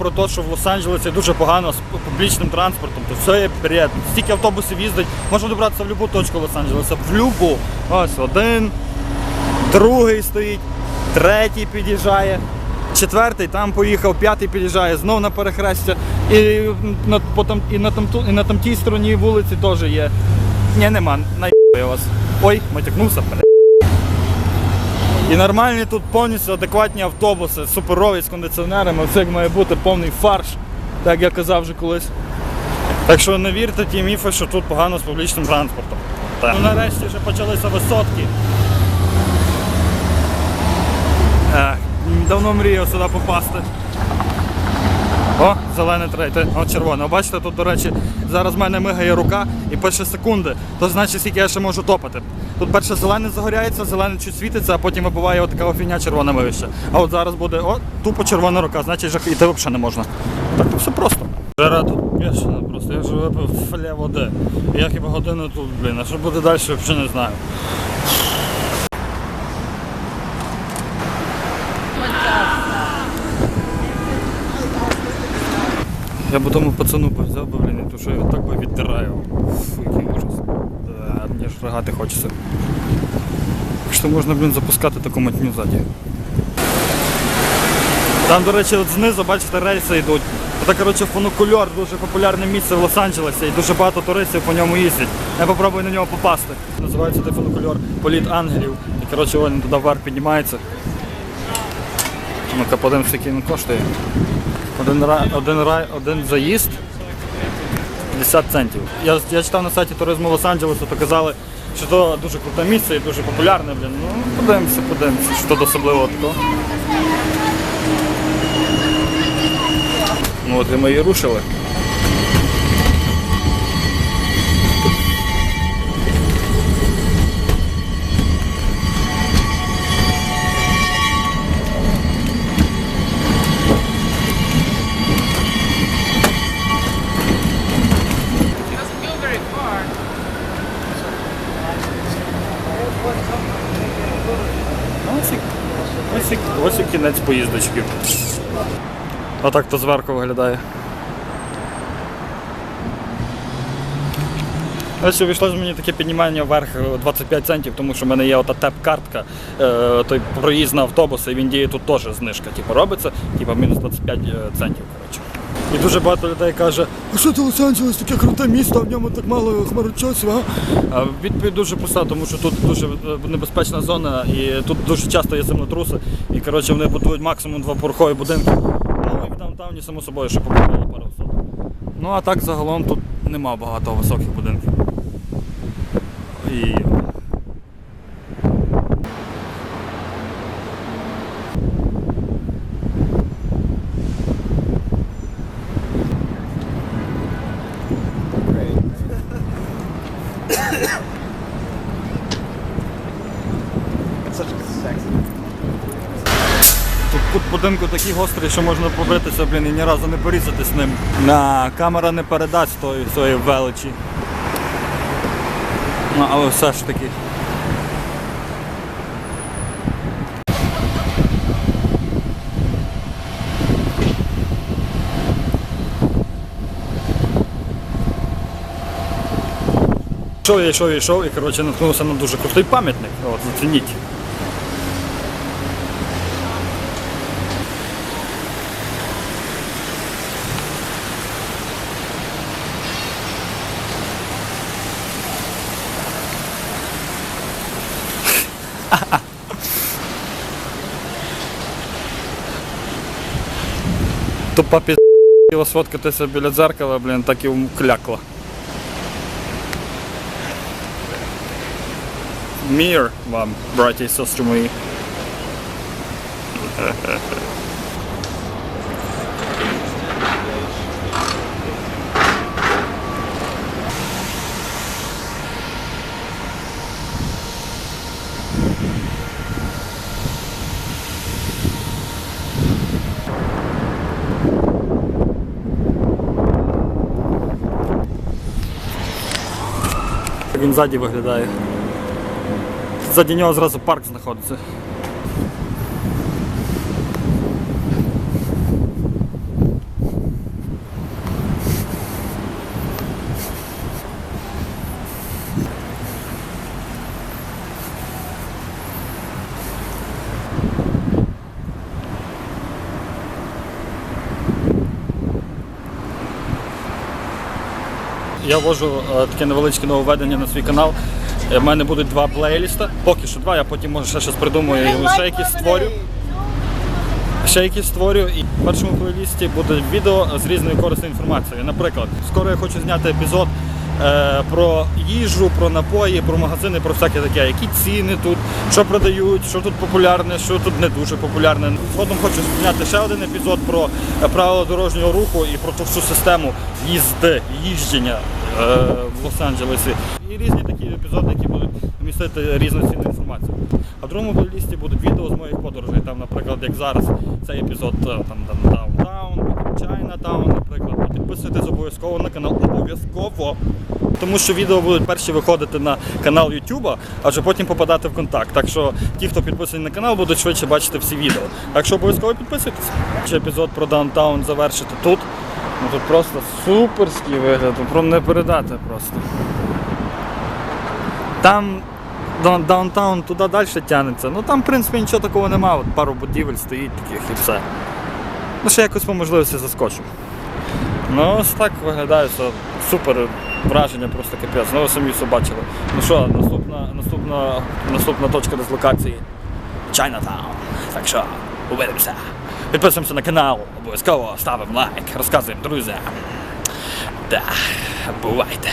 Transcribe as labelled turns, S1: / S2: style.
S1: про те, що в Лос-Анджелесі дуже погано з публічним транспортом, то все є бред. Стільки автобусів їздить, можна добратися в будь-яку точку Лос-Анджелеса, в любу. Ось один, другий стоїть, третій під'їжджає, четвертий там поїхав, п'ятий під'їжджає, знов на перехрестя. І на, потом, і на, там, і на тамтій стороні вулиці теж є. Ні, нема, я вас. Ой, матякнувся. І нормальні тут повністю адекватні автобуси, суперові з кондиціонерами, все як має бути повний фарш, так я казав вже колись. Так що не вірте ті міфи, що тут погано з публічним транспортом. Так. Ну, нарешті вже почалися висотки. Давно мріяв сюди попасти. О, зелене третє, о, червоне. Бачите, тут, до речі, зараз в мене мигає рука і пише секунди. То значить, скільки я ще можу топати. Тут перше зелене загоряється, зелене чуть світиться, а потім вибиває от така фігня червона мивище. А от зараз буде о, тупо червона рука, значить вже йти взагалі не можна. Так, все просто. Жара тут бешена просто, я вже випив фля води. Я хіба годину тут, блін, а що буде далі, взагалі не знаю. Я б тому пацану би взяв би, блін, і що я так би відтираю. Фу, який ужас. Да, мені ж ригати хочеться. Що можна, блін, запускати таку матню ззаді. Там, до речі, от знизу, бачите, рейси йдуть. Це, коротше, фунукульор, дуже популярне місце в Лос-Анджелесі і дуже багато туристів по ньому їздять. Я попробую на нього попасти. Називається цей фунукульор Політ ангелів. І коротше, він туди вверх піднімається. Ну-ка, подивимося, який він коштує. Один, один, один заїзд 50 центів. Я, я читав на сайті туризму Лос-Анджелесу, то казали, що це дуже круте місце і дуже популярне. Блін. Ну, подивимося, подивимося, що тут особливого такого. Ну от і ми і рушили.
S2: doesn't go very far.
S1: Ось і, ось і, ось і кінець поїздочки. Отак то зверху виглядає. Ось з мені таке піднімання вверх е, 25 центів, тому що в мене є ота теп-картка, е, той проїзд на автобуси, і він діє тут теж знижка. Типу робиться, типу мінус 25 центів. І дуже багато людей каже, а що це Лос-Анджелес, таке круте місто, а в ньому так мало хмарочосів, а? відповідь дуже проста, тому що тут дуже е, небезпечна зона і тут дуже часто є землетруси. І коротше вони будують максимум двопорхові будинки. Ну і в даунтауні, само собою, ще побудували пару висот. Ну а так загалом тут нема багато високих будинків. І... Тут кут будинку такий гострий, що можна побитися, блін, і ні разу не порізати з ним. На камера не передасть тої своєї величі. Ну, але все ж таки. Йшов, йшов, йшов і коротше наткнувся на дуже крутий пам'ятник. От, зацініть. Тупа пі***ла сфоткатися біля дзеркала, блін, так і клякла. Мір вам, браті і сестри мої. Він ззаді виглядає. Ззаді нього зразу парк знаходиться. Я ввожу е, таке невеличке нововведення на свій канал. У мене будуть два плейліста, поки що два, я потім може ще щось придумаю і ще якісь створю. Ще якісь створю. І в першому плейлісті буде відео з різною корисною інформацією. Наприклад, скоро я хочу зняти епізод е, про їжу, про напої, про магазини, про всяке таке, які ціни тут, що продають, що тут популярне, що тут не дуже популярне. Згодом хочу зняти ще один епізод про е, правила дорожнього руху і про ту всю систему їзди, їждження е, в Лос-Анджелесі. І різні такі епізоди, які будуть містити різну цінну інформацію. А в другому плейлісті будуть відео з моїх подорожей. Там, наприклад, як зараз цей епізод е, там, там Даунтаун, Чайнатаун, наприклад. Підписуйтесь обов'язково на канал. Обов'язково. Тому що відео будуть перші виходити на канал YouTube, а вже потім попадати в контакт. Так що ті, хто підписані на канал, будуть швидше бачити всі відео. Так що обов'язково підписуйтесь. Ще епізод про Даунтаун завершити тут. Ну тут просто суперський вигляд, ну, про не передати просто. Там даунтаун туди далі тягнеться. Ну там, в принципі, нічого такого немає. Пару будівель стоїть таких і все. Ну, ще якось по можливості заскочу. Ну, ось так виглядає все. Супер враження, просто капець. Ви самі все бачили. Ну що, наступна, наступна, наступна точка дислокації Chinatown. Так що, увидимося. Підписуємося на канал, обов'язково ставимо лайк, розказуємо друзям. Да, бувайте.